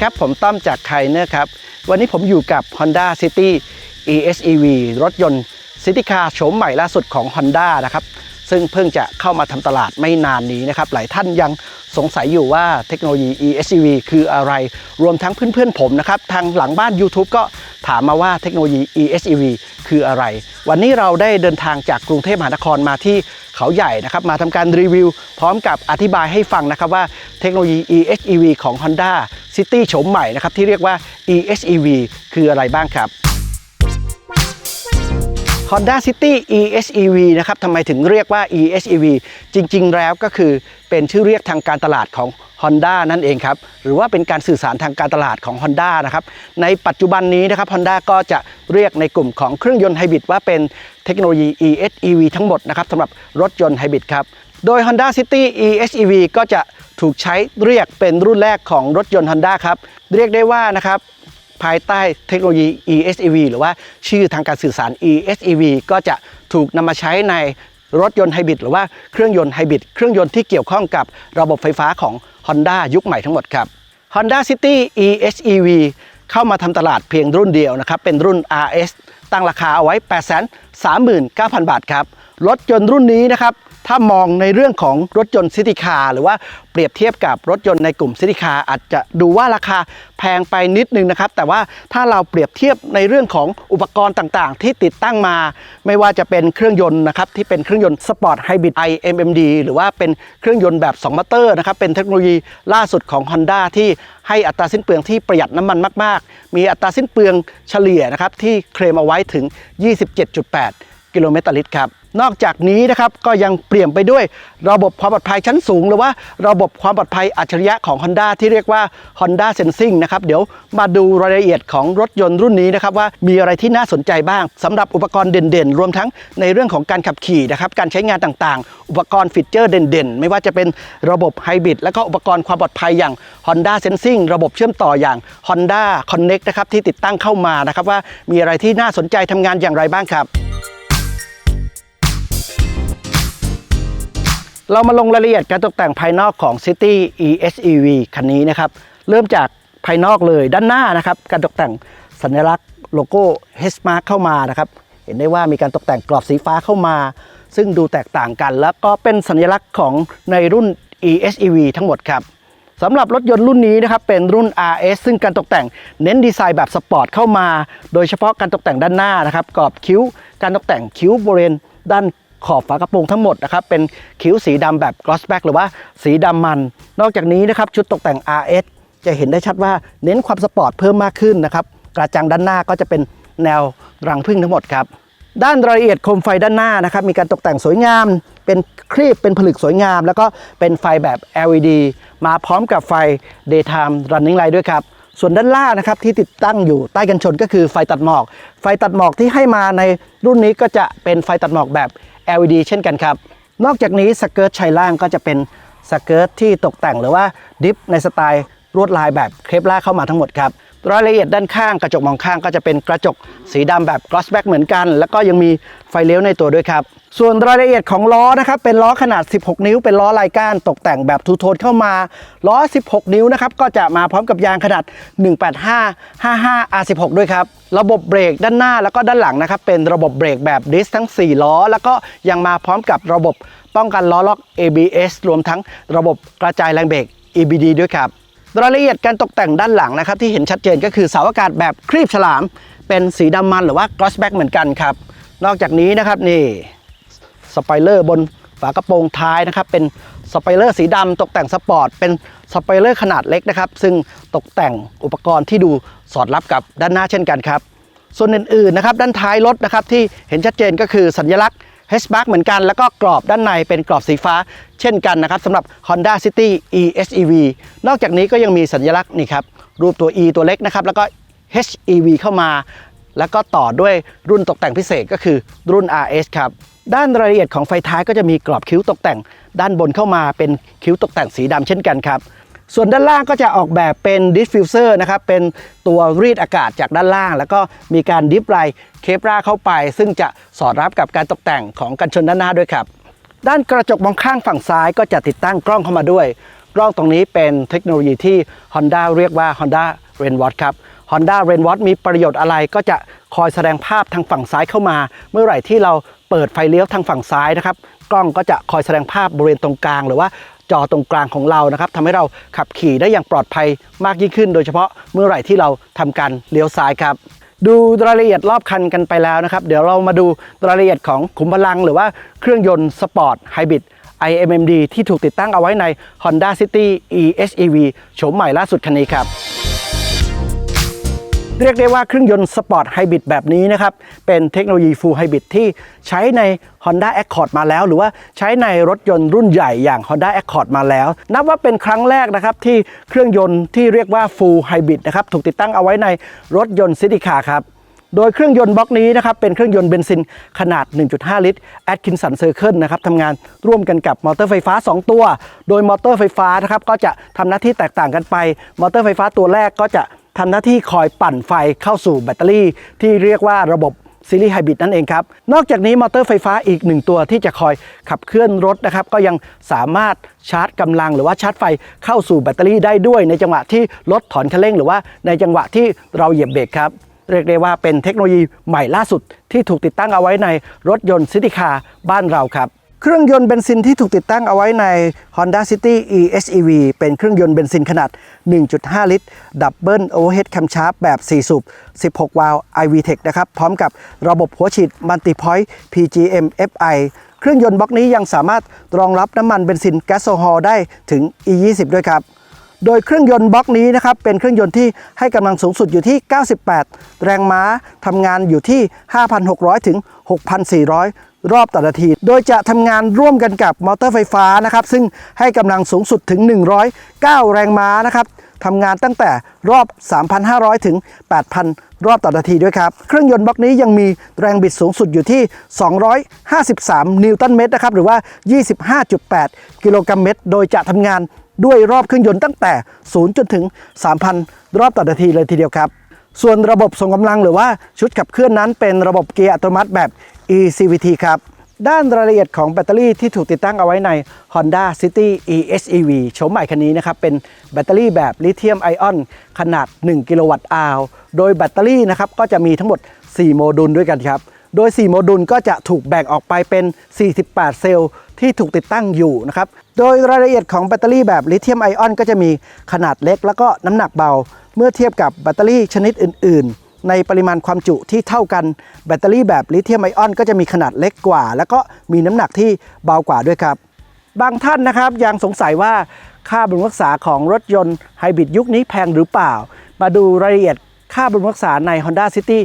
ครับ ผมต้อมจากไคเนอร์ครับ วันนี้ผมอยู่กับ Honda City ESEV รถยนต์ซิตี้คาร์โฉมใหม่ล่าสุดของ Honda นะครับ ซึ่งเพิ่งจะเข้ามาทำตลาดไม่นานนี้นะครับ หลายท่านยังสงสัยอยู่ว่าเทคโนโลยี ESEV คืออะไร รวมทั้งเพื่อนๆผมนะครับ ทางหลังบ้าน YouTube ก็ ถามมาว่าเทคโนโลยี ESEV คืออะไร วันนี้เราได้เดินทางจากกรุงเทพมหานครมาที่เขาใหญ่นะครับ มาทำการรีวิว พร้อมกับอธิบายให้ฟังนะครับว่าเทคโนโลยี EHEV ของ Honda City โฉมใหม่นะครับที่เรียกว่า EHEV คืออะไรบ้างครับ Honda City EHEV นะครับทำไมถึงเรียกว่า EHEV จริง ๆ แล้วก็คือเป็นชื่อเรียกทางการตลาดของ Honda นั่นเองครับ หรือว่าเป็นการสื่อสารทางการตลาดของ Honda นะครับ ในปัจจุบันนี้นะครับ Honda ก็จะเรียกในกลุ่มของเครื่องยนต์ไฮบริดว่าเป็นเทคโนโลยี EHEV ทั้งหมดนะครับสำหรับรถยนต์ไฮบริดครับ โดย Honda City EHEV ก็จะถูกใช้เรียกเป็นรุ่นแรกของรถยนต์ Honda ครับ เรียกได้ว่านะครับภายใต้เทคโนโลยี ESEV หรือว่าชื่อทางการสื่อสาร ESEV ก็จะถูกนำมาใช้ใน รถยนต์ไฮบริดหรือว่าเครื่องยนต์ไฮบริดเครื่องยนต์ที่เกี่ยวข้องกับระบบไฟฟ้าของ Honda ยุคใหม่ทั้งหมดครับ Honda City e h e v เข้ามาทำตลาดเพียงรุ่นเดียวนะครับ เป็นรุ่น RS ตั้งราคาเอาไว้ 839,000 บาทครับ รถยนต์รุ่นนี้นะครับ ถ้ามองในเรื่องของรถยนต์ซิตี้คาร์หรือว่าเปรียบเทียบกับรถยนต์ในกลุ่มซิตี้คาร์อาจจะดูว่าราคาแพงไปนิดนึงนะครับ แต่ว่าถ้าเราเปรียบเทียบในเรื่องของอุปกรณ์ต่างๆ ที่ติดตั้งมา ไม่ว่าจะเป็นเครื่องยนต์นะครับที่เป็นเครื่องยนต์สปอร์ตไฮบริด iMMD หรือว่าเป็นเครื่องยนต์แบบ2มอเตอร์นะครับเป็นเทคโนโลยีล่าสุดของ Honda ที่ให้อัตราสิ้นเปลืองที่ประหยัดน้ำมันมาก ๆ มีอัตราสิ้นเปลืองเฉลี่ยนะครับที่เคลมเอาไว้ถึง 27.8 กิโลเมตรต่อลิตรครับ นอกจากนี้นะครับก็ยังเปลี่ยนไปด้วยระบบความปลอดภัยชั้นสูง หรือว่าระบบความปลอดภัยอัจฉริยะของ Honda ที่เรียกว่า Honda Sensing นะครับเดี๋ยวมาดูรายละเอียดของรถยนต์รุ่นนี้นะครับว่ามีอะไรที่น่าสนใจบ้างสำหรับอุปกรณ์เด่นๆ รวมทั้งในเรื่องของการขับขี่นะครับการใช้งานต่างๆ อุปกรณ์ฟีเจอร์เด่นๆ ไม่ว่าจะเป็นระบบไฮบริดและก็อุปกรณ์ความปลอดภัยอย่าง Honda Sensing ระบบเชื่อมต่ออย่าง Honda Connect นะครับที่ติดตั้งเข้ามานะครับว่ามีอะไรที่น่าสนใจทำงานอย่างไรบ้างครับ เรามาลงรายละเอียดการตกแต่งภายนอกของ City ESEV คันนี้นะครับ เริ่มจากภายนอกเลยด้านหน้านะครับ การตกแต่งสัญลักษณ์โลโก้ h m a r k เข้ามานะครับ เห็นได้ว่ามีการตกแต่งกรอบสีฟ้าเข้ามา ซึ่งดูแตกต่างกัน แล้วก็เป็นสัญลักษณ์ของในรุ่น ESEV ทั้งหมดครับสำหรับรถยนต์รุ่นนี้นะครับเป็นรุ่น RS ซึ่งการตกแต่งเน้นดีไซน์แบบสปอร์ตเข้ามา โดยเฉพาะการตกแต่งด้านหน้านะครับกรอบคิ้ว การตกแต่งคิ้วบริเวณด้าน ขอบฝากระโปรงทั้งหมดนะครับเป็นคิ้วสีดำแบบ gloss black หรือว่าสีดำมัน นอกจากนี้นะครับชุดตกแต่ง RS จะเห็นได้ชัดว่าเน้นความสปอร์ตเพิ่มมากขึ้นนะครับกระจังด้านหน้าก็จะเป็นแนวรังพึ่งทั้งหมดครับด้านรายละเอียดโคมไฟด้านหน้านะครับมีการตกแต่งสวยงาม เป็นครีบเป็นผลึกสวยงาม แล้วก็เป็นไฟแบบ LED มาพร้อมกับไฟ daytime running light ด้วยครับส่วนด้านล่างนะครับที่ติดตั้งอยู่ใต้กันชนก็คือไฟตัดหมอก ไฟตัดหมอกที่ให้มาในรุ่นนี้ก็จะเป็นไฟตัดหมอกแบบ LED เช่นกันครับ นอกจากนี้สเกิร์ตชายล่างก็จะเป็นสเกิร์ตที่ตกแต่งหรือว่าดิฟในสไตล์ลวดลายแบบเครปล่าเข้ามาทั้งหมดครับรายละเอียดด้านข้างกระจกมองข้างก็จะเป็นกระจกสีดำแบบ gloss black เหมือนกัน แล้วก็ยังมีไฟเลี้ยวในตัวด้วยครับ ส่วนรายละเอียดของล้อนะครับเป็นล้อขนาด 16 นิ้ว เป็นล้อลายก้านตกแต่งแบบทูโทนเข้ามาล้อ 16 นิ้วนะครับก็จะมาพร้อมกับยางขนาด 185 55 R16 ด้วยครับระบบเบรกด้านหน้าแล้วก็ด้านหลังนะครับเป็นระบบเบรกแบบดิสทั้ง 4 ล้อ แล้วก็ยังมาพร้อมกับระบบป้องกันล้อล็อก ABS รวมทั้งระบบกระจายแรงเบรก EBD ด้วยครับรายละเอียดการตกแต่งด้านหลังนะครับที่เห็นชัดเจนก็คือเสาอากาศแบบครีบฉลาม เป็นสีดำมันหรือว่า gloss black เหมือนกันครับนอกจากนี้นะครับนี่ สไปเลอร์บนฝากระโปรงท้ายนะครับ เป็นสไปเลอร์สีดำตกแต่งสปอร์ต เป็นสไปเลอร์ขนาดเล็กนะครับ ซึ่งตกแต่งอุปกรณ์ที่ดูสอดรับกับด้านหน้าเช่นกันครับ ส่วนอื่นๆนะครับ ด้านท้ายรถนะครับที่เห็นชัดเจนก็คือสัญลักษณ์ h b a c เหมือนกัน แล้วก็กรอบด้านในเป็นกรอบสีฟ้า เช่นกันนะครับสำหรับ Honda City ESEV นอกจากนี้ก็ยังมีสัญลักษณ์นี่ครับรูปตัว E ตัวเล็กนะครับแล้วก็ HEV เข้ามา แล้วก็ต่อด้วยรุ่นตกแต่งพิเศษก็คือรุ่น RS ครับ ด้านรายละเอียดของไฟท้ายก็จะมีกรอบคิ้วตกแต่ง ด้านบนเข้ามาเป็นคิ้วตกแต่งสีดำเช่นกันครับส่วนด้านล่างก็จะออกแบบเป็นดิฟฟิวเซอร์นะครับเป็นตัวรีดอากาศจากด้านล่าง แล้วก็มีการดิฟไลเคปราเข้าไป ซึ่งจะสอดรับกับการตกแต่งของกันชนด้านหน้าด้วยครับ ด้านกระจกมองข้างฝั่งซ้ายก็จะติดตั้งกล้องเข้ามาด้วย กล้องตรงนี้เป็นเทคโนโลยีที่ Honda เรียกว่า Honda r a i n w a t ครับ Honda r a i n w a t มีประโยชน์อะไรก็จะคอยแสดงภาพทางฝั่งซ้ายเข้ามา เมื่อไหร่ที่เราเปิดไฟเลี้ยวทางฝั่งซ้ายนะครับกล้องก็จะคอยแสดงภาพบริเวณตรงกลาง หรือว่าจอตรงกลางของเรานะครับทำให้เราขับขี่ได้อย่างปลอดภัยมากยิ่งขึ้น โดยเฉพาะเมื่อไหร่ที่เราทำการเลี้ยวซ้ายครับ ดูรายละเอียดรอบคันกันไปแล้วนะครับ เดี๋ยวเรามาดูรายละเอียดของขุมพลัง หรือว่าเครื่องยนต์สปอร์ตไฮบริด IMMD ที่ถูกติดตั้งเอาไว้ใน Honda City EHEV โฉมใหม่ล่าสุดคันนี้ครับ เรียกได้ว่าเครื่องยนต์สปอร์ตไฮบริดแบบนี้นะครับ เป็นเทคโนโลยีฟูลไฮบริดที่ใช้ใน Honda Accord มาแล้ว หรือว่าใช้ในรถยนต์รุ่นใหญ่อย่าง Honda Accord มาแล้ว นับว่าเป็นครั้งแรกนะครับที่เครื่องยนต์ที่เรียกว่าฟูลไฮบริดนะครับถูกติดตั้งเอาไว้ในรถยนต์ซิติคาครับโดยเครื่องยนต์บล็อกนี้นะครับเป็นเครื่องยนต์เบนซินขนาด 1.5 ลิตร Atkinson Circle นะครับทำงานร่วมกันกับมอเตอร์ไฟฟ้า 2 ตัว โดยมอเตอร์ไฟฟ้านะครับก็จะทำหน้าที่แตกต่างกันไป มอเตอร์ไฟฟ้าตัวแรกก็จะ ทำหน้าที่คอยปั่นไฟเข้าสู่แบตเตอรี่ ที่เรียกว่าระบบซีรีส์ไฮบริดนั่นเองครับ นอกจากนี้มอเตอร์ไฟฟ้าอีกหนึ่งตัวที่จะคอยขับเคลื่อนรถนะครับ ก็ยังสามารถชาร์จกำลังหรือว่าชาร์จไฟเข้าสู่แบตเตอรี่ได้ด้วยในจังหวะที่รถถอนคันเร่ง หรือว่าในจังหวะที่เราเหยียบเบรกครับ เรียกได้ว่าเป็นเทคโนโลยีใหม่ล่าสุดที่ถูกติดตั้งเอาไว้ในรถยนต์ซิติคาบ้านเราครับ เครื่องยนต์เบนซินที่ถูกติดตั้งเอาไว้ใน Honda City EHEV เป็นเครื่องยนต์เบนซินขนาด 1.5 ลิตร ดับเบิลโอเวอร์เฮดแคมชาร์ปแบบ 4 สูบ 16 วาล์ว iVTEC นะครับ พร้อมกับระบบหัวฉีดมัลติพอยต์ PGM FI เครื่องยนต์บล็อกนี้ยังสามารถรองรับน้ำมันเบนซินแก๊สโซฮอลได้ถึง E20 ด้วยครับโดยเครื่องยนต์บล็อกนี้นะครับเป็นเครื่องยนต์ที่ให้กำลังสูงสุดอยู่ที่ 98 แรงม้าทำงานอยู่ที่ 5,600 ถึง 6,400 รอบต่อนาที โดยจะทำงานร่วมกันกับมอเตอร์ไฟฟ้านะครับ ซึ่งให้กำลังสูงสุดถึง 109 แรงม้านะครับทำงานตั้งแต่รอบ 3,500 ถึง 8,000 รอบต่อนาทีด้วยครับ เครื่องยนต์บล็อกนี้ยังมีแรงบิดสูงสุดอยู่ที่ 253 นิวตันเมตรนะครับ หรือว่า 25.8 กิโลกรัมเมตร โดยจะทำงานด้วยรอบเครื่องยนต์ตั้งแต่ 0 จนถึง 3,000 รอบต่อนาทีเลยทีเดียวครับ ส่วนระบบส่งกำลังหรือว่าชุดขับเคลื่อนนั้นเป็นระบบเกียร์อัตโนมัติแบบ eCVT ครับ ด้านรายละเอียดของแบตเตอรี่ที่ถูกติดตั้งเอาไว้ใน Honda City EHEV โฉมใหม่คันนี้นะครับ เป็นแบตเตอรี่แบบลิเธียมไอออนขนาด 1 กิโลวัตต์อาวโดยแบตเตอรี่นะครับก็จะมีทั้งหมด 4 โมดูลด้วยกันครับ โดย 4 โมดูลก็จะถูกแบ่งออกไปเป็น 48 เซลล์ที่ถูกติดตั้งอยู่นะครับ โดยรายละเอียดของแบตเตอรี่แบบลิเธียมไอออนก็จะมีขนาดเล็ก แล้วก็น้ำหนักเบา เมื่อเทียบกับแบตเตอรี่ชนิดอื่น ๆ ในปริมาณความจุที่เท่ากันแบตเตอรี่แบบลิเธียมไอออนก็จะมีขนาดเล็กกว่า แล้วก็มีน้ำหนักที่เบากว่าด้วยครับ บางท่านนะครับยังสงสัยว่าค่าบำรุงรักษาของรถยนต์ไฮบริดยุคนี้แพงหรือเปล่า มาดูรายละเอียดค่าบำรุงรักษาใน Honda City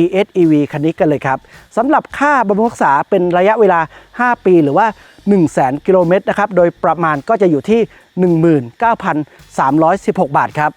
EHEV คันนี้กันเลยครับสำหรับค่าบำรุงรักษาเป็นระยะเวลา 5 ปีหรือว่า 1 0 0 0 0แกิโลเมตรนะครับ โดยประมาณก็จะอยู่ที่ 19,316 บาทครับ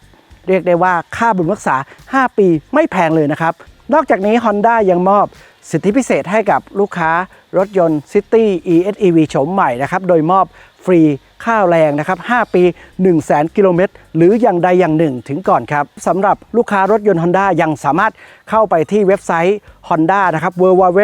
เรียกได้ว่าค่าบำรุงรักษา 5 ปีไม่แพงเลยนะครับ นอกจากนี้ Honda ยังมอบสิทธิพิเศษให้กับลูกค้ารถยนต์ City EHEV โฉมใหม่นะครับ โดยมอบฟรีค่าแรงนะครับ 5 ปี1 0 0 0 0 0 กิโลเมตร หรืออย่างใดอย่างหนึ่งถึงก่อนครับสำหรับลูกค้ารถยนต์ Honda ยังสามารถเข้าไปที่เว็บไซต์ Honda นะครับ www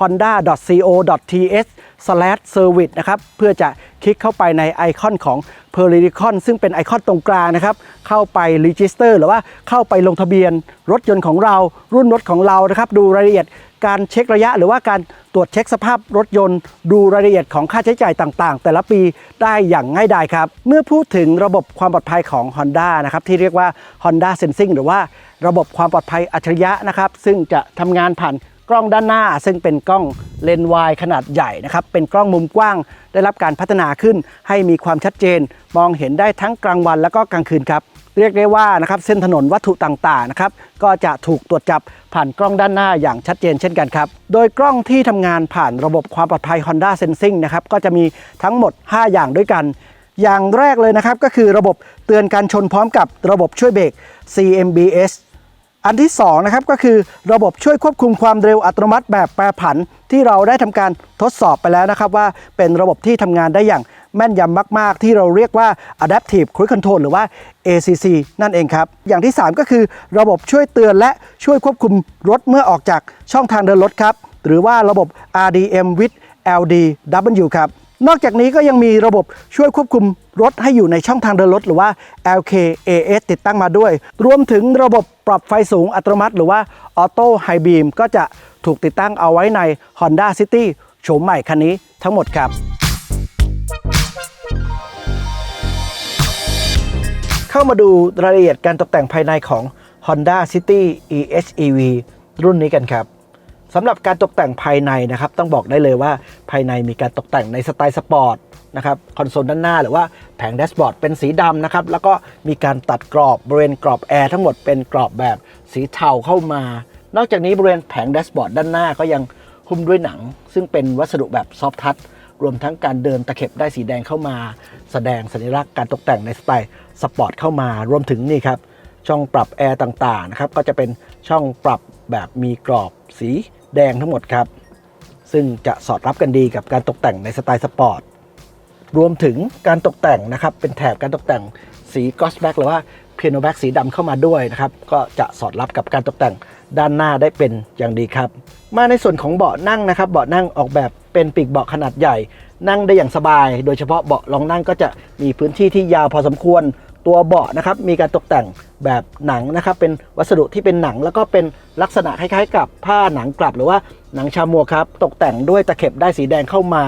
honda.co.th/service นะครับเพื่อจะคลิกเข้าไปในไอคอนของ p e r i c o n ซึ่งเป็นไอคอนตรงกลางนะครับ เข้าไป Register หรือว่าเข้าไปลงทะเบียนรถยนต์ของเรา รุ่นรถของเรานะครับ ดูรายละเอียดการเช็คระยะหรือว่าการตรวจเช็คสภาพรถยนต์ ดูรายละเอียดของค่าใช้จ่ายต่างๆ แต่ละปีได้อย่างง่ายดายครับ เมื่อพูดถึงระบบความปลอดภัยของ Honda นะครับที่เรียกว่า Honda Sensing หรือว่าระบบความปลอดภัยอัจฉริยะนะครับ ซึ่งจะทำงานผ่าน กล้องด้านหน้า ซึ่งเป็นกล้องเลนส์วายขนาดใหญ่นะครับ เป็นกล้องมุมกว้าง ได้รับการพัฒนาขึ้นให้มีความชัดเจน มองเห็นได้ทั้งกลางวันแล้วก็กลางคืนครับเรียกได้ว่านะครับเส้นถนนวัตถุต่างๆนะครับก็จะถูกตรวจจับผ่านกล้องด้านหน้าอย่างชัดเจนเช่นกันครับ โดยกล้องที่ทำงานผ่านระบบความปลอดภัย Honda Sensing นะครับก็จะมีทั้งหมด 5 อย่างด้วยกัน อย่างแรกเลยนะครับก็คือระบบเตือนการชนพร้อมกับระบบช่วยเบรก CMBS อันที่2นะครับก็คือระบบช่วยควบคุมความเร็วอัตโนมัติแบบแปรผัน ที่เราได้ทำการทดสอบไปแล้วนะครับว่าเป็นระบบที่ทำงานได้อย่างแม่นยำมาก ๆ ที่เราเรียกว่า Adaptive Cruise Control หรือว่า ACC นั่นเองครับ อย่างที่ 3 ก็คือระบบช่วยเตือนและช่วยควบคุมรถเมื่อออกจากช่องทางเดินรถครับ หรือว่าระบบ RDM with LDW ครับ นอกจากนี้ก็ยังมีระบบช่วยควบคุมรถให้อยู่ในช่องทางเดินรถ หรือว่า LKAS ติดตั้งมาด้วย รวมถึงระบบปรับไฟสูงอัตโนมัติ หรือว่า Auto High Beam ก็จะถูกติดตั้งเอาไว้ใน Honda City โฉมใหม่คันนี้ทั้งหมดครับ เข้ามาดูรายละเอียดการตกแต่งภายในของ Honda City EHEV รุ่นนี้กันครับ สำหรับการตกแต่งภายในนะครับ ต้องบอกได้เลยว่าภายในมีการตกแต่งในสไตล์สปอร์ตนะครับคอนโซลด้านหน้าหรือว่าแผงแดชบอร์ดเป็นสีดำนะครับ แล้วก็มีการตัดกรอบบริเวณกรอบแอร์ทั้งหมดเป็นกรอบแบบสีเทาเข้ามา นอกจากนี้บริเวณแผงแดชบอร์ดด้านหน้าก็ยังหุ้มด้วยหนัง ซึ่งเป็นวัสดุแบบซอฟทัชรวมทั้งการเดินตะเข็บได้สีแดงเข้ามา แสดงสัญลักษณ์การตกแต่งในสไตล์สปอร์ตเข้ามารวมถึงนี่ครับช่องปรับแอร์ต่างๆนะครับก็จะเป็นช่องปรับแบบมีกรอบสี แดงทั้งหมดครับ ซึ่งจะสอดรับกันดีกับการตกแต่งในสไตล์สปอร์ต รวมถึงการตกแต่งนะครับ เป็นแถบการตกแต่งสีกอสแบ็กหรือว่าเพียโนแบ็กสีดำเข้ามาด้วยนะครับ ก็จะสอดรับกับการตกแต่งด้านหน้าได้เป็นอย่างดีครับ มาในส่วนของเบาะนั่งนะครับ เบาะนั่งออกแบบเป็นปีกเบาะขนาดใหญ่ นั่งได้อย่างสบาย โดยเฉพาะเบาะรองนั่งก็จะมีพื้นที่ที่ยาวพอสมควร ตัวเบาะนะครับมีการตกแต่งแบบหนังนะครับเป็นวัสดุที่เป็นหนังแล้วก็เป็นลักษณะคล้ายๆ กับผ้าหนังกลับหรือว่าหนังชามัวครับ ตกแต่งด้วยตะเข็บได้สีแดงเข้ามา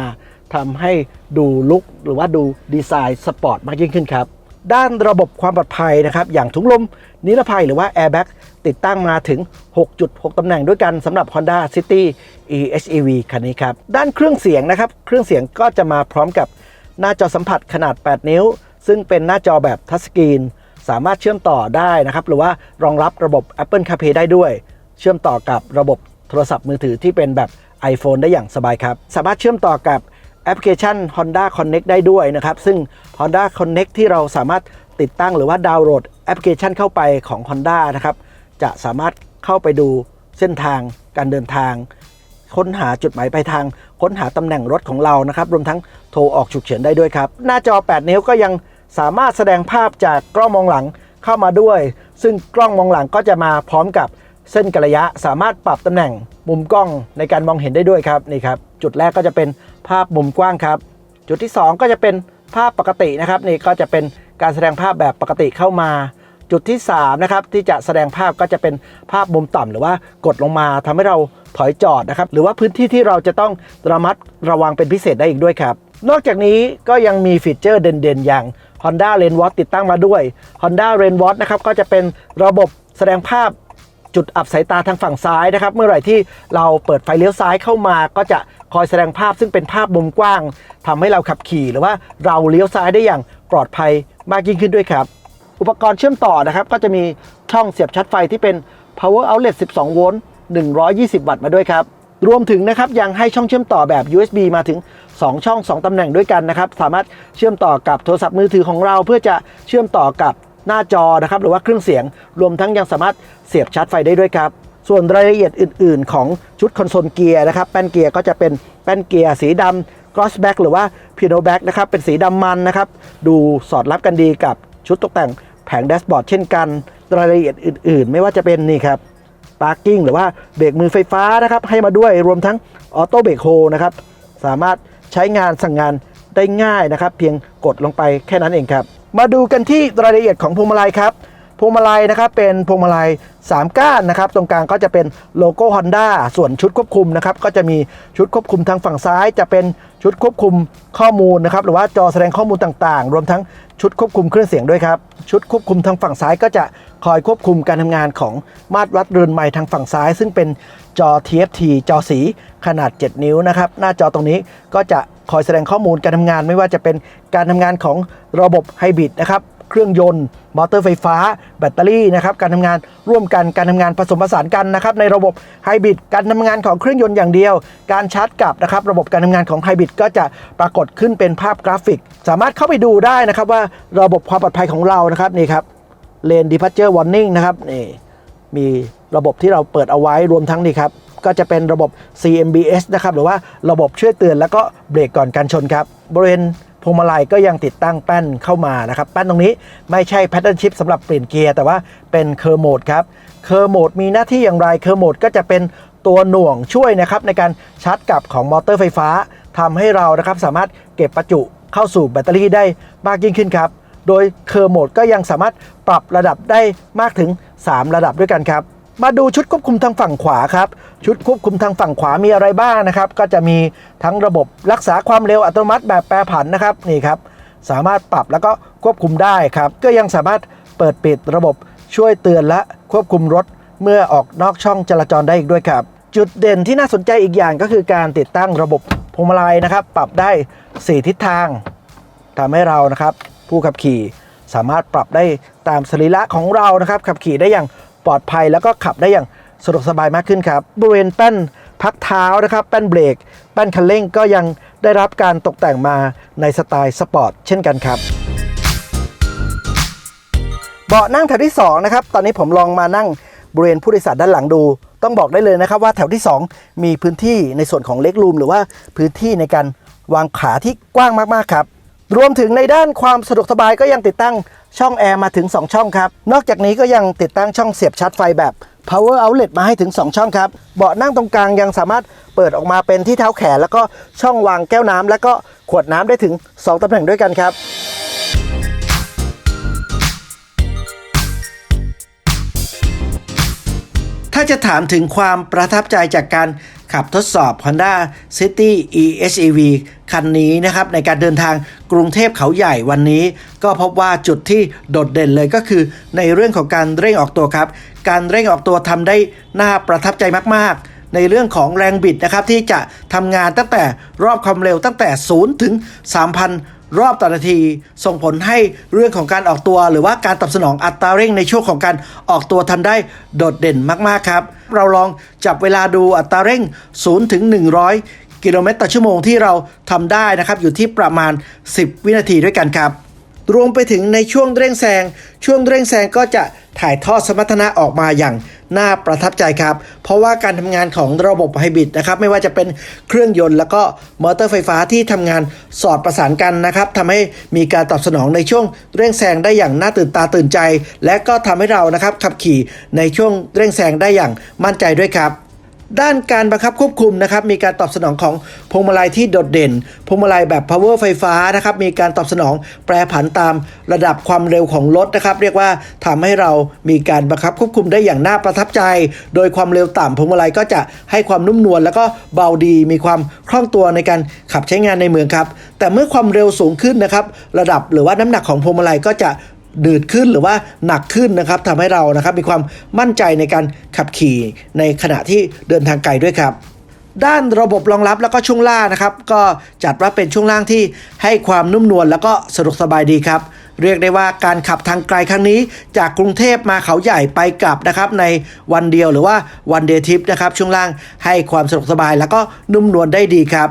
ทำให้ดูลุกหรือว่าดูดีไซน์สปอร์ตมากยิ่งขึ้นครับ ด้านระบบความปลอดภัยนะครับ อย่างถุงลมนิรภัยหรือว่า Airbag ติดตั้งมาถึง 6.6 ตำแหน่งด้วยกันสำหรับ Honda City EHEV คันนี้ครับ ด้านเครื่องเสียงนะครับ เครื่องเสียงก็จะมาพร้อมกับหน้าจอสัมผัสขนาด 8 นิ้ว ซึ่งเป็นหน้าจอแบบทัชสกรีนสามารถเชื่อมต่อได้นะครับ หรือว่ารองรับระบบ Apple CarPlay ได้ด้วย เชื่อมต่อกับระบบโทรศัพท์มือถือที่เป็นแบบ iPhone ได้อย่างสบายครับ สามารถเชื่อมต่อกับแอปพลิเคชัน Honda Connect ได้ด้วยนะครับ ซึ่ง Honda Connect ที่เราสามารถติดตั้งหรือว่าดาวน์โหลดแอปพลิเคชันเข้าไปของ Honda นะครับ จะสามารถเข้าไปดูเส้นทางการเดินทาง ค้นหาจุดหมายปลายทาง ค้นหาตำแหน่งรถของเรานะครับ รวมทั้งโทรออกฉุกเฉินได้ด้วยครับ หน้าจอ 8 นิ้วก็ยัง สามารถแสดงภาพจากกล้องมองหลังเข้ามาด้วย ซึ่งกล้องมองหลังก็จะมาพร้อมกับเส้นกระยะสามารถปรับตำแหน่งมุมกล้องในการมองเห็นได้ด้วยครับนี่ครับ จุดแรกก็จะเป็นภาพมุมกว้างครับ จุดที่ 2 ก็จะเป็นภาพปกตินะครับ นี่ก็จะเป็นการแสดงภาพแบบปกติเข้ามา จุดที่3นะครับที่จะแสดงภาพก็จะเป็นภาพมุมต่ำหรือว่ากดลงมาทำให้เราถอยจอดนะครับ หรือว่าพื้นที่ที่เราจะต้องระมัดระวังเป็นพิเศษได้อีกด้วยครับ นอกจากนี้ก็ยังมีฟีเจอร์เด่นๆ อย่าง Honda Rain Watch ติดตั้งมาด้วย Honda Rain Watch นะครับก็จะเป็นระบบแสดงภาพจุดอับสายตาทางฝั่งซ้ายนะครับ เมื่อไหร่ที่เราเปิดไฟเลี้ยวซ้ายเข้ามาก็จะคอยแสดงภาพซึ่งเป็นภาพมุมกว้างทำให้เราขับขี่หรือว่าเราเลี้ยวซ้ายได้อย่างปลอดภัยมากยิ่งขึ้นด้วยครับ อุปกรณ์เชื่อมต่อนะครับ ก็จะมีช่องเสียบชาร์จไฟที่เป็น power outlet 12 โวลต์120 วัตต์มาด้วยครับ รวมถึงนะครับยังให้ช่องเชื่อมต่อแบบ USB มาถึง 2 ช่อง 2 ตำแหน่งด้วยกันนะครับ สามารถเชื่อมต่อกับโทรศัพท์มือถือของเรา เพื่อจะเชื่อมต่อกับหน้าจอนะครับหรือว่าเครื่องเสียง รวมทั้งยังสามารถเสียบชาร์จไฟได้ด้วยครับ ส่วนรายละเอียดอื่น ๆ ของชุดคอนโซลเกียร์นะครับแป้นเกียร์ก็จะเป็นแป้นเกียร์สีดำ gloss back หรือว่า piano back นะครับเป็นสีดำมันนะครับดูสอดรับกันดีกับชุดตกแต่งแผงแดชบอร์ดเช่นกัน รายละเอียดอื่น ๆ ไม่ว่าจะเป็นนี่ครับ ปาร์กิ้งหรือว่าเบรกมือไฟฟ้านะครับให้มาด้วยรวมทั้งออโต้เบรกโฮนะครับสามารถใช้งานสั่งงานได้ง่ายนะครับ เพียงกดลงไปแค่นั้นเองครับ มาดูกันที่รายละเอียดของพวงมาลัยครับพวงมาลัยนะครับเป็นพวงมาลัย 3 ก้านนะครับ ตรงกลางก็จะเป็นโลโก้ Honda ส่วนชุดควบคุมนะครับ ก็จะมีชุดควบคุมทางฝั่งซ้ายจะเป็น ชุดควบคุมข้อมูลนะครับหรือว่าจอแสดงข้อมูลต่างๆ รวมทั้งชุดควบคุมเครื่องเสียงด้วยครับ ชุดควบคุมทางฝั่งซ้ายก็จะคอยควบคุมการทำงานของมาตรวัดเรือนใหม่ทางฝั่งซ้าย ซึ่งเป็นจอ TFT จอสีขนาด 7 นิ้วนะครับ หน้าจอตรงนี้ก็จะคอยแสดงข้อมูลการทำงานไม่ว่าจะเป็นการทำงานของระบบไฮบริดนะครับ เครื่องยนต์ มอเตอร์ไฟฟ้า แบตเตอรี่นะครับการทำงานร่วมกันการทำงานผสมผสานกันนะครับในระบบไฮบริดการทำงานของเครื่องยนต์อย่างเดียว การชาร์จกลับนะครับระบบการทำงานของไฮบริดก็จะปรากฏขึ้นเป็นภาพกราฟิก สามารถเข้าไปดูได้นะครับว่าระบบความปลอดภัยของเรานะครับนี่ครับเลน departure warning นะครับนี่มีระบบที่เราเปิดเอาไว้รวมทั้งนี่ครับก็จะเป็นระบบ CMBS นะครับหรือว่าระบบช่วยเตือนแล้วก็เบรกก่อนการชนครับบริเวณ พวงมาลัยก็ยังติดตั้งแป้นเข้ามานะครับ แป้นตรงนี้ไม่ใช่แพ t เทิร์นชิพสำหรับเปลี่ยนเกียร์แต่ว่าเป็นเคอร์โหมดครับเคอร์โหมดมีหน้าที่อย่างไรเคอร์โหมดก็จะเป็นตัวหน่วงช่วยนะครับในการชาร์จกลับของมอเตอร์ไฟฟ้าทำให้เรานะครับสามารถเก็บประจุเข้าสู่แบตเตอรี่ได้มากยิ่งขึ้นครับ โดยเคอร์โหมดก็ยังสามารถปรับระดับได้มากถึง 3 ระดับด้วยกันครับ มาดูชุดควบคุมทางฝั่งขวาครับ ชุดควบคุมทางฝั่งขวามีอะไรบ้างนะครับ ก็จะมีทั้งระบบรักษาความเร็วอัตโนมัติแบบแปรผันนะครับนี่ครับ สามารถปรับแล้วก็ควบคุมได้ครับ ก็ยังสามารถเปิดปิดระบบช่วยเตือนและควบคุมรถ เมื่อออกนอกช่องจราจรได้อีกด้วยครับ จุดเด่นที่น่าสนใจอีกอย่างก็คือการติดตั้งระบบพวงมาลัยนะครับ ปรับได้ 4 ทิศทางทำให้เรานะครับ ผู้ขับขี่สามารถปรับได้ตามสรีระของเรานะครับ ขับขี่ได้อย่าง ปลอดภัยแล้วก็ขับได้อย่างสะดวกสบายมากขึ้นครับ บริเวณแป้นพักเท้านะครับแป้นเบรก แป้นคันเร่งก็ยังได้รับการตกแต่งมาในสไตล์สปอร์ตเช่นกันครับ เบาะนั่งแถวที่2นะครับตอนนี้ผมลองมานั่งบริเวณผู้โดยสารด้านหลังดู ต้องบอกได้เลยนะครับว่าแถวที่ 2 มีพื้นที่ในส่วนของเล็กรูมหรือว่าพื้นที่ในการวางขาที่กว้างมากๆครับ รวมถึงในด้านความสะดวกสบายก็ยังติดตั้งช่องแอร์มาถึง 2 ช่องครับ นอกจากนี้ก็ยังติดตั้งช่องเสียบชาร์จไฟแบบ power outlet มาให้ถึง 2 ช่องครับ เบาะนั่งตรงกลางยังสามารถเปิดออกมาเป็นที่เท้าแขน แล้วก็ช่องวางแก้วน้ำแล้วก็ขวดน้ำได้ถึง 2ตำแหน่งด้วยกันครับถ้าจะถามถึงความประทับใจจากการ ขับทดสอบ Honda City EHEV คันนี้นะครับในการเดินทางกรุงเทพเขาใหญ่วันนี้ ก็พบว่าจุดที่โดดเด่นเลยก็คือ ในเรื่องของการเร่งออกตัวครับ การเร่งออกตัวทำได้น่าประทับใจมาก ๆในเรื่องของแรงบิดนะครับที่จะทำงานตั้งแต่รอบความเร็วตั้งแต่ 0 ถึง3,000 รอบต่อนาที ส่งผลให้เรื่องของการออกตัว หรือว่าการตอบสนองอัตราเร่งในช่วงของการออกตัวทำได้โดดเด่นมาก ๆ ครับ เราลองจับเวลาดูอัตราเร่ง 0 ถึง 100 กิโลเมตรต่อชั่วโมงที่เราทำได้นะครับ อยู่ที่ประมาณ 10 วินาทีด้วยกันครับ รวมไปถึงในช่วงเร่งแซง ช่วงเร่งแซงก็จะถ่ายทอดสมรรถนะออกมาอย่าง น่าประทับใจครับ เพราะว่าการทำงานของระบบไฮบริดนะครับไม่ว่าจะเป็นเครื่องยนต์ แล้วก็มอเตอร์ไฟฟ้าที่ทำงานสอดประสานกันนะครับทำให้มีการตอบสนองในช่วงเร่งแซงได้อย่างน่าตื่นตาตื่นใจ และก็ทำให้เรานะครับขับขี่ในช่วงเร่งแซงได้อย่างมั่นใจด้วยครับ ด้านการบังคับควบคุมนะครับมีการตอบสนองของพวงมาลัยที่โดดเด่นพวงมาลัยแบบ power ไฟฟ้านะครับมีการตอบสนองแปรผันตามระดับความเร็วของรถนะครับ เรียกว่าทำให้เรามีการบังคับควบคุมได้อย่างน่าประทับใจ โดยความเร็วต่ำพวงมาลัยก็จะให้ความนุ่มนวลแล้วก็เบาดีมีความคล่องตัวในการขับใช้งานในเมืองครับแต่เมื่อความเร็วสูงขึ้นนะครับระดับหรือว่าน้ำหนักของพวงมาลัยก็จะ ดืดขึ้นหรือว่าหนักขึ้นนะครับทำให้เรานะครับมีความมั่นใจในการขับขี่ในขณะที่เดินทางไกลด้วยครับ ด้านระบบรองรับแล้วก็ช่วงล่างนะครับ ก็จัดว่าเป็นช่วงล่างที่ให้ความนุ่มนวลแล้วก็สะดวกสบายดีครับ เรียกได้ว่าการขับทางไกลครั้งนี้ จากกรุงเทพมาเขาใหญ่ไปกลับนะครับ ในวันเดียวหรือว่าวันเดย์ทริปนะครับช่วงล่างให้ความสะดวกสบายแล้วก็นุ่มนวลได้ดีครับ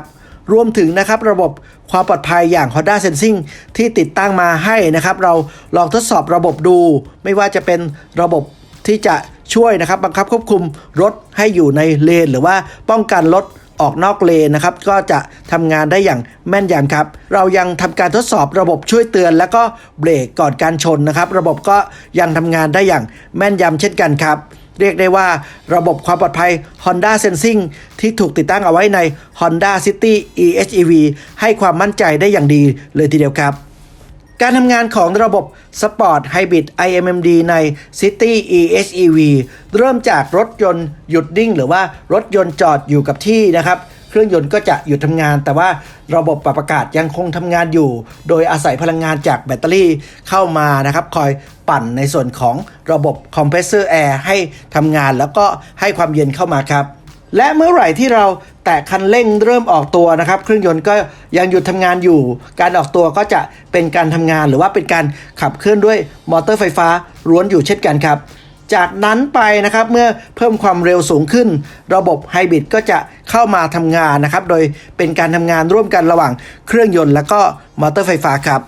รวมถึงนะครับระบบความปลอดภัยอย่าง Honda Sensing ที่ติดตั้งมาให้นะครับ เราลองทดสอบระบบดู ไม่ว่าจะเป็นระบบที่จะช่วยนะครับบังคับควบคุมรถให้อยู่ในเลน หรือว่าป้องกันรถออกนอกเลนนะครับ ก็จะทำงานได้อย่างแม่นยำครับ เรายังทำการทดสอบระบบช่วยเตือน แล้วก็เบรกก่อนการชนนะครับ ระบบก็ยังทำงานได้อย่างแม่นยำเช่นกันครับ เรียกได้ว่าระบบความปลอดภัย Honda Sensing ที่ถูกติดตั้งเอาไว้ใน Honda City EHEV ให้ความมั่นใจได้อย่างดีเลยทีเดียวครับการทำงานของระบบ Sport Hybrid IMMD ใน City EHEV เริ่มจากรถยนต์หยุดนิ่ง หรือว่ารถยนต์จอดอยู่กับที่นะครับ เครื่องยนต์ก็จะหยุดทำงาน แต่ว่าระบบปรับอากาศยังคงทำงานอยู่ โดยอาศัยพลังงานจากแบตเตอรี่เข้ามานะครับ คอยปั่นในส่วนของระบบคอมเพรสเซอร์แอร์ให้ทำงานแล้วก็ให้ความเย็นเข้ามาครับและเมื่อไหร่ที่เราแตะคันเร่งเริ่มออกตัวนะครับ เครื่องยนต์ก็ยังหยุดทำงานอยู่ การออกตัวก็จะเป็นการทำงานหรือว่าเป็นการขับเคลื่อนด้วยมอเตอร์ไฟฟ้าล้วนอยู่เช่นกันครับ จากนั้นไปนะครับเมื่อเพิ่มความเร็วสูงขึ้น ระบบไฮบริดก็จะเข้ามาทำงานนะครับโดยเป็นการทำงานร่วมกันระหว่างเครื่องยนต์ และก็มอเตอร์ไฟฟ้าครับ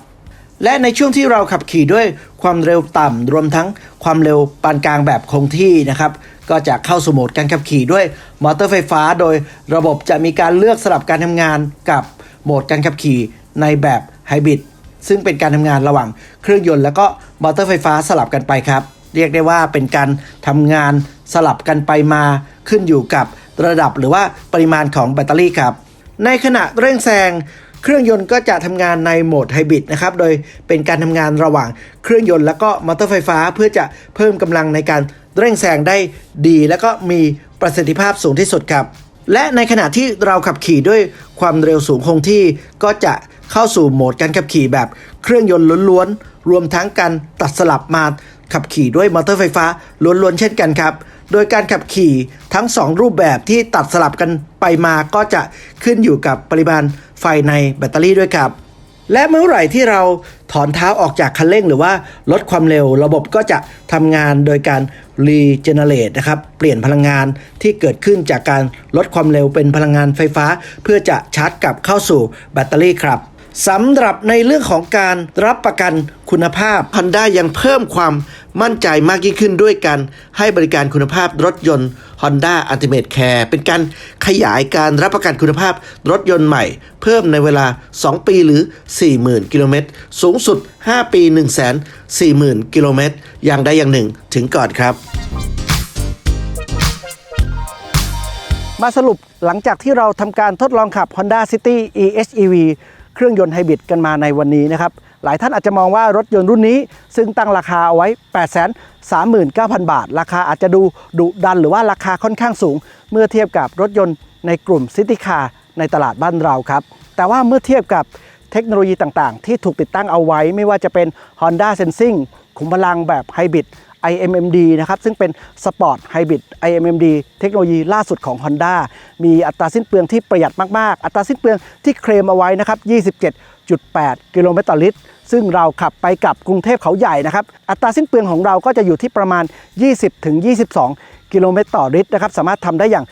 และในช่วงที่เราขับขี่ด้วยความเร็วต่ำรวมทั้งความเร็วปานกลางแบบคงที่นะครับก็จะเข้าสู่โหมดการขับขี่ด้วยมอเตอร์ไฟฟ้า โดยระบบจะมีการเลือกสลับการทำงานกับโหมดการขับขี่ในแบบไฮบริดซึ่งเป็นการทำงานระหว่างเครื่องยนต์แล้วก็มอเตอร์ไฟฟ้าสลับกันไปครับ เรียกได้ว่าเป็นการทำงานสลับกันไปมาขึ้นอยู่กับระดับหรือว่าปริมาณของแบตเตอรี่ครับ ในขณะเร่งแซงเครื่องยนต์ก็จะทำงานในโหมดไฮบริดนะครับ โดยเป็นการทำงานระหว่างเครื่องยนต์แล้วก็มอเตอร์ไฟฟ้าเพื่อจะเพิ่มกำลังในการเร่งแซงได้ดี แล้วก็มีประสิทธิภาพสูงที่สุดครับ และในขณะที่เราขับขี่ด้วยความเร็วสูงคงที่ก็จะเข้าสู่โหมดการขับขี่แบบเครื่องยนต์ล้วนๆรวมทั้งการตัดสลับมา ขับขี่ด้วยมอเตอร์ไฟฟ้าล้วนๆเช่นกันครับ โดยการขับขี่ทั้ง 2 รูปแบบที่ตัดสลับกันไปมาก็จะขึ้นอยู่กับปริมาณไฟในแบตเตอรี่ด้วยครับ และเมื่อไหร่ที่เราถอนเท้าออกจากคันเร่งหรือว่าลดความเร็วระบบก็จะทำงานโดยการ regenerate นะครับ เปลี่ยนพลังงานที่เกิดขึ้นจากการลดความเร็วเป็นพลังงานไฟฟ้า เพื่อจะชาร์จกลับเข้าสู่แบตเตอรี่ครับ สำหรับในเรื่องของการรับประกันคุณภาพ Honda ยังเพิ่มความมั่นใจมากยิ่งขึ้นด้วยการให้บริการคุณภาพรถยนต์ Honda Ultimate Care เป็นการขยายการรับประกันคุณภาพรถยนต์ใหม่ เพิ่มในเวลา 2 ปีหรือ 40,000 กิโลเมตร สูงสุด 5 ปี 140,000 กิโลเมตร อย่างใดอย่างหนึ่งถึงก่อนครับมาสรุปหลังจากที่เราทำการทดลองขับ Honda City EHEV เครื่องยนต์ไฮบริดกันมาในวันนี้นะครับ หลายท่านอาจจะมองว่ารถยนต์รุ่นนี้ ซึ่งตั้งราคาเอาไว้ 839,000 บาท ราคาอาจจะดูดุดันหรือว่าราคาค่อนข้างสูง เมื่อเทียบกับรถยนต์ในกลุ่มซิตี้คารในตลาดบ้านเราครับ แต่ว่าเมื่อเทียบกับเทคโนโลยีต่างๆ ที่ถูกติดตั้งเอาไว้ ไม่ว่าจะเป็น Honda Sensing ขุมพลังแบบไฮบริด IMMD นะครับซึ่งเป็น Sport Hybrid IMMD เทคโนโลยีล่าสุดของ Honda มีอัตราสิ้นเปลืองที่ประหยัดมากๆ อัตราสิ้นเปลืองที่เคลมเอาไว้นะครับ 27.8 กิโลเมตรต่อลิตร ซึ่งเราขับไปกับกรุงเทพเขาใหญ่นะครับ อัตราสิ้นเปลืองของเราก็จะอยู่ที่ประมาณ 20-22 กิโลเมตรต่อลิตรนะครับสามารถทำได้อย่าง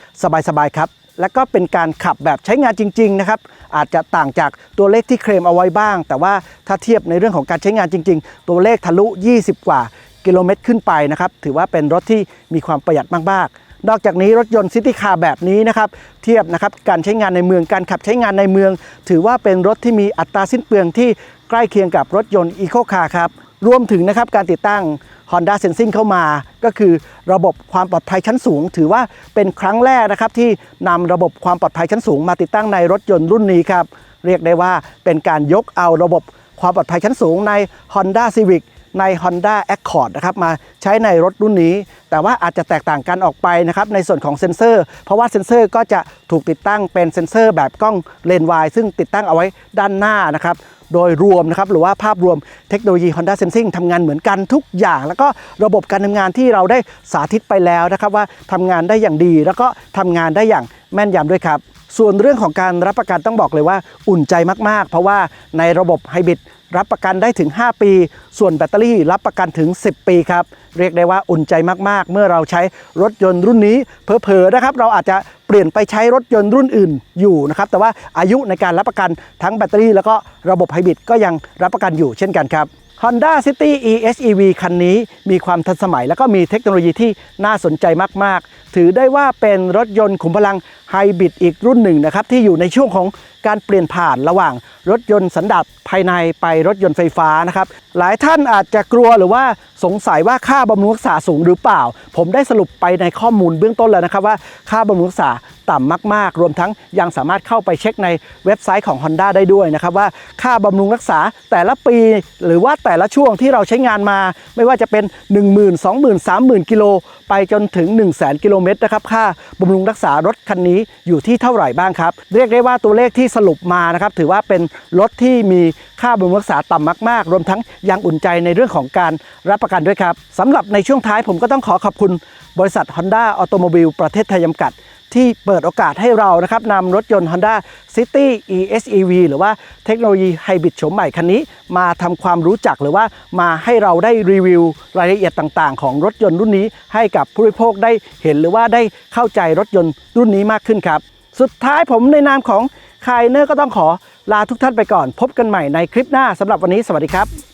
สบายๆครับและก็เป็นการขับแบบใช้งานจริง ๆ นะครับ อาจจะต่างจากตัวเลขที่เคลมเอาไว้บ้าง แต่ว่าถ้าเทียบในเรื่องของการใช้งานจริง ๆ ตัวเลขทะลุ 20 กว่า กิโลเมตรขึ้นไปนะครับ ถือว่าเป็นรถที่มีความประหยัดมากๆ นอกจากนี้รถยนต์ซิตี้คาร์แบบนี้นะครับ เทียบนะครับการใช้งานในเมืองการขับใช้งานในเมือง ถือว่าเป็นรถที่มีอัตราสิ้นเปลืองที่ใกล้เคียงกับรถยนต์อีโคคาร์ครับรวมถึงนะครับการติดตั้ง Honda Sensing เข้ามาก็คือระบบความปลอดภัยชั้นสูง ถือว่าเป็นครั้งแรกนะครับที่นำระบบความปลอดภัยชั้นสูง มาติดตั้งในรถยนต์รุ่นนี้ครับเรียกได้ว่าเป็นการยกเอาระบบความปลอดภัยชั้นสูงใน Honda Civic ใน Honda Accord นะครับมาใช้ในรถรุ่นนี้ แต่ว่าอาจจะแตกต่างกันออกไปนะครับในส่วนของเซ็นเซอร์ เพราะว่าเซ็นเซอร์ก็จะถูกติดตั้งเป็นเซ็นเซอร์แบบกล้องเลนส์วายซึ่งติดตั้งเอาไว้ด้านหน้านะครับโดยรวมนะครับหรือว่าภาพรวมเทคโนโลยี Honda Sensing ทำงานเหมือนกันทุกอย่าง แล้วก็ระบบการทำงานที่เราได้สาธิตไปแล้วนะครับว่าทำงานได้อย่างดี แล้วก็ทำงานได้อย่างแม่นยำด้วยครับ ส่วนเรื่องของการรับประกันต้องบอกเลยว่าอุ่นใจมาก ๆ เพราะว่าในระบบไฮบริด รับประกันได้ถึง 5 ปี ส่วนแบตเตอรี่รับประกันถึง 10 ปีครับ เรียกได้ว่าอุ่นใจมากๆ เมื่อเราใช้รถยนต์รุ่นนี้เผลอๆนะครับเราอาจจะเปลี่ยนไปใช้รถยนต์รุ่นอื่นอยู่นะครับแต่ว่าอายุในการรับประกันทั้งแบตเตอรี่ แล้วก็ระบบไฮบริดก็ยังรับประกันอยู่เช่นกันครับ Honda City EHEV คันนี้มีความทันสมัย แล้วก็มีเทคโนโลยีที่น่าสนใจมาก ๆ ถือได้ว่าเป็นรถยนต์ขุมพลังไฮบริดอีกรุ่นหนึ่งนะครับ ที่อยู่ในช่วงของการเปลี่ยนผ่านระหว่างรถยนต์สันดาปภายในไปรถยนต์ไฟฟ้านะครับ หลายท่านอาจจะกลัวหรือว่าสงสัยว่าค่าบำรุงรักษาสูงหรือเปล่า ผมได้สรุปไปในข้อมูลเบื้องต้นแล้วนะครับว่าค่าบำรุงรักษา ต่ำมาก ๆ รวมทั้งยังสามารถเข้าไปเช็คในเว็บไซต์ของ Honda ได้ด้วยนะครับว่าค่าบำรุงรักษาแต่ละปี หรือว่าแต่ละช่วงที่เราใช้งานมา ไม่ว่าจะเป็น 1 0 0 0 0 20,000 30,000กิโลไปจนถึง 1 0 0 0 0 0กิโลเมตรนะครับค่าบำรุงรักษารถคันนี้อยู่ที่เท่าไหร่บ้างครับ เรียกได้ว่าตัวเลขที่สรุปมานะครับถือว่าเป็นรถที่มีค่าบำรุงรักษาต่ำมาก ๆ รวมทั้งยังอุ่นใจในเรื่องของการรับประกันด้วยครับสำหรับในช่วงท้ายผมก็ต้องขอขอบคุณบริษัท Honda Automobile ประเทศไทยจำกัด ที่เปิดโอกาสให้เรานะครับนำรถยนต์ Honda City EHEV หรือว่าเทคโนโลยีไฮบริดโฉมใหม่คันนี้ มาทำความรู้จักหรือว่ามาให้เราได้รีวิวรายละเอียดต่างๆ ของรถยนต์รุ่นนี้ ให้กับผู้บริโภคได้เห็นหรือว่าได้เข้าใจรถยนต์รุ่นนี้มากขึ้นครับ สุดท้ายผมในนามของคายเนอร์ก็ต้องขอลาทุกท่านไปก่อน พบกันใหม่ในคลิปหน้าสำหรับวันนี้สวัสดีครับ